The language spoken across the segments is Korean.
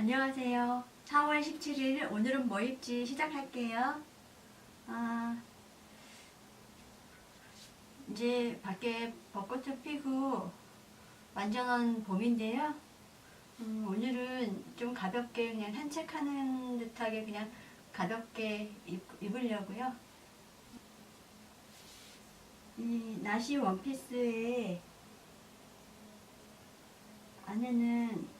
안녕하세요. 4월 17일 오늘은 뭐 입지 시작할게요. 아, 이제 밖에 벚꽃을 피고 완전한 봄인데요. 음, 오늘은 좀 가볍게 그냥 산책하는 듯하게 그냥 가볍게 입, 입으려고요. 이 나시 원피스에 안에는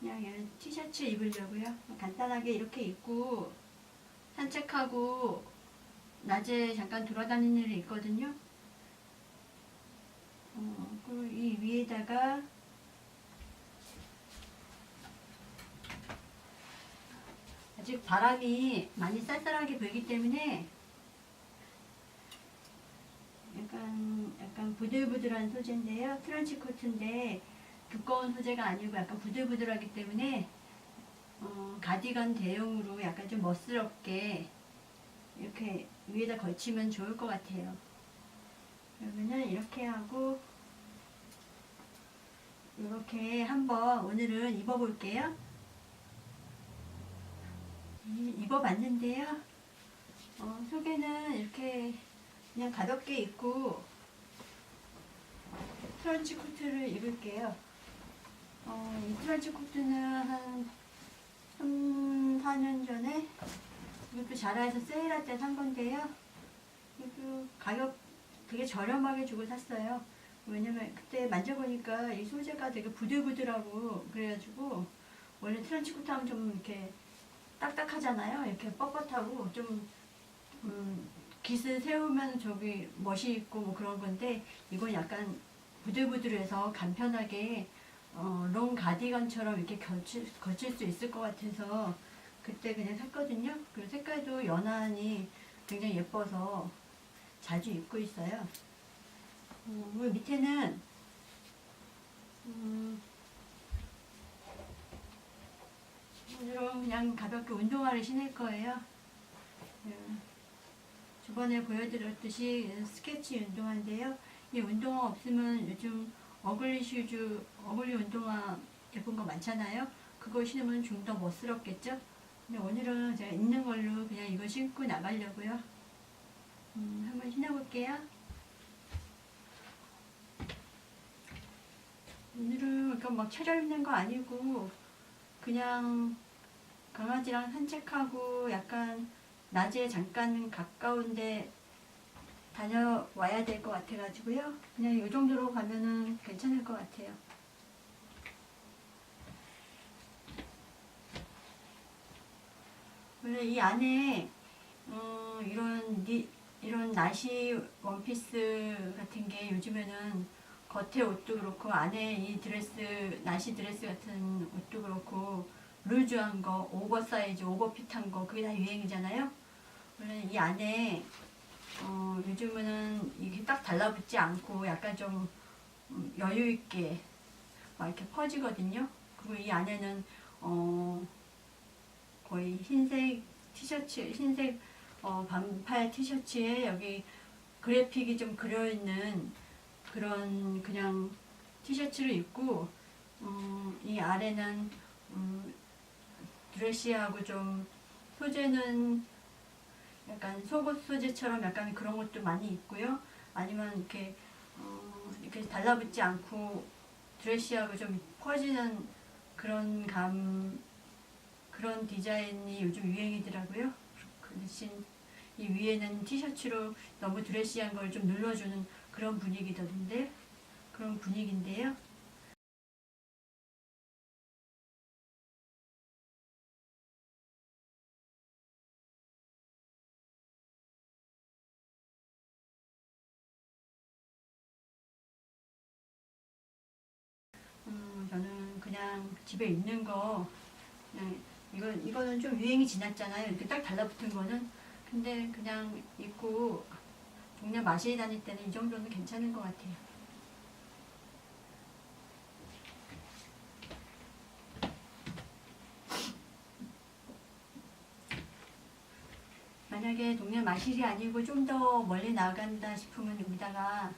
그냥 이런 티셔츠 입으려고요. 간단하게 이렇게 입고 산책하고 낮에 잠깐 돌아다니는 일이 있거든요. 어, 그리고 이 위에다가 아직 바람이 많이 쌀쌀하게 불기 때문에 약간 약간 부들부들한 소재인데요. 트런치 코트인데 두꺼운 소재가 아니고 약간 부들부들하기 때문에 어, 가디건 대용으로 약간 좀 멋스럽게 이렇게 위에다 걸치면 좋을 것 같아요. 그러면은 이렇게 하고 이렇게 한번 오늘은 입어볼게요. 이- 입어봤는데요. 어, 속에는 이렇게 그냥 가볍게 입고 트런치 코트를 입을게요. 트런치 코트는 한 3, 4년 전에 이것도 자라에서 세일할 때 산 건데요. 이것도 가격 되게 저렴하게 주고 샀어요. 왜냐면 그때 만져보니까 이 소재가 되게 부들부들하고 그래가지고 원래 트런치 코트 하면 좀 이렇게 딱딱하잖아요. 이렇게 뻣뻣하고 좀 음, 깃을 세우면 저기 멋이 있고 뭐 그런 건데 이건 약간 부들부들해서 간편하게 어, 롱 가디건처럼 이렇게 걸칠, 걸칠 수 있을 것 같아서 그때 그냥 샀거든요. 그리고 색깔도 연하니 굉장히 예뻐서 자주 입고 있어요. 어, 밑에는 음, 그냥 가볍게 운동화를 신을 거예요. 음, 저번에 보여드렸듯이 스케치 운동화인데요. 이 운동화 없으면 요즘 어글리 슈즈, 어글리 운동화 예쁜 거 많잖아요. 그거 신으면 좀 더 멋스럽겠죠? 근데 오늘은 제가 있는 걸로 그냥 이거 신고 나가려고요. 음, 한번 신어볼게요. 오늘은 그러니까 막 차려입는 거 아니고 그냥 강아지랑 산책하고 약간 낮에 잠깐 가까운데 다녀와야 될 것 같아가지고요. 그냥 이 정도로 가면은 괜찮을 것 같아요. 원래 이 안에 음, 이런 니, 이런 나시 원피스 같은 게 요즘에는 겉에 옷도 그렇고 안에 이 드레스 나시 드레스 같은 옷도 그렇고 루즈한 거, 오버 사이즈, 오버 핏한 거 그게 다 유행이잖아요. 원래 이 안에 어, 요즘은 이게 딱 달라붙지 않고 약간 좀 음, 여유 있게 막 이렇게 퍼지거든요. 그리고 이 안에는 어, 거의 흰색 티셔츠, 흰색 어, 반팔 티셔츠에 여기 그래픽이 좀 그려 있는 그런 그냥 티셔츠를 입고 어, 이 아래는 음, 드레시하고 좀 소재는 약간 속옷 소재처럼 약간 그런 것도 많이 있고요. 아니면 이렇게 어, 이렇게 달라붙지 않고 드레시하고 좀 퍼지는 그런 감 그런 디자인이 요즘 유행이더라고요. 그 대신 이 위에는 티셔츠로 너무 드레시한 걸 좀 눌러주는 그런 분위기던데 그런 분위기인데요. 그냥 집에 있는 거 그냥 이거 이거는 좀 유행이 지났잖아요. 이렇게 딱 달라붙은 거는 근데 그냥 입고 동네 마실 다닐 때는 이 정도는 괜찮은 것 같아요. 만약에 동네 마실이 아니고 좀 더 멀리 나간다 싶으면 여기다가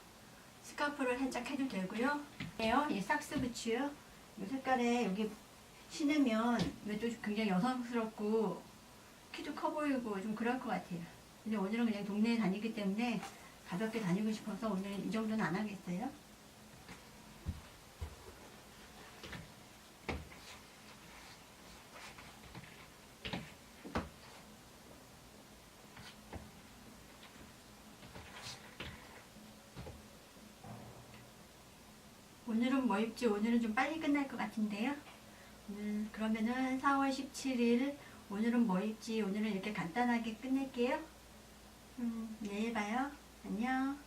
스카프를 살짝 해도 되고요. 이 삭스 부츠요. 이 색깔에 여기 신으면 이것도 굉장히 여성스럽고 키도 커 보이고 좀 그럴 것 같아요. 근데 오늘은 그냥 동네에 다니기 때문에 가볍게 다니고 싶어서 오늘은 이 정도는 안 하겠어요. 오늘은 뭐 입지? 오늘은 좀 빨리 끝날 것 같은데요. 오늘 그러면은 4월 17일 오늘은 뭐 입지? 오늘은 이렇게 간단하게 끝낼게요. 음, 내일 봐요. 안녕.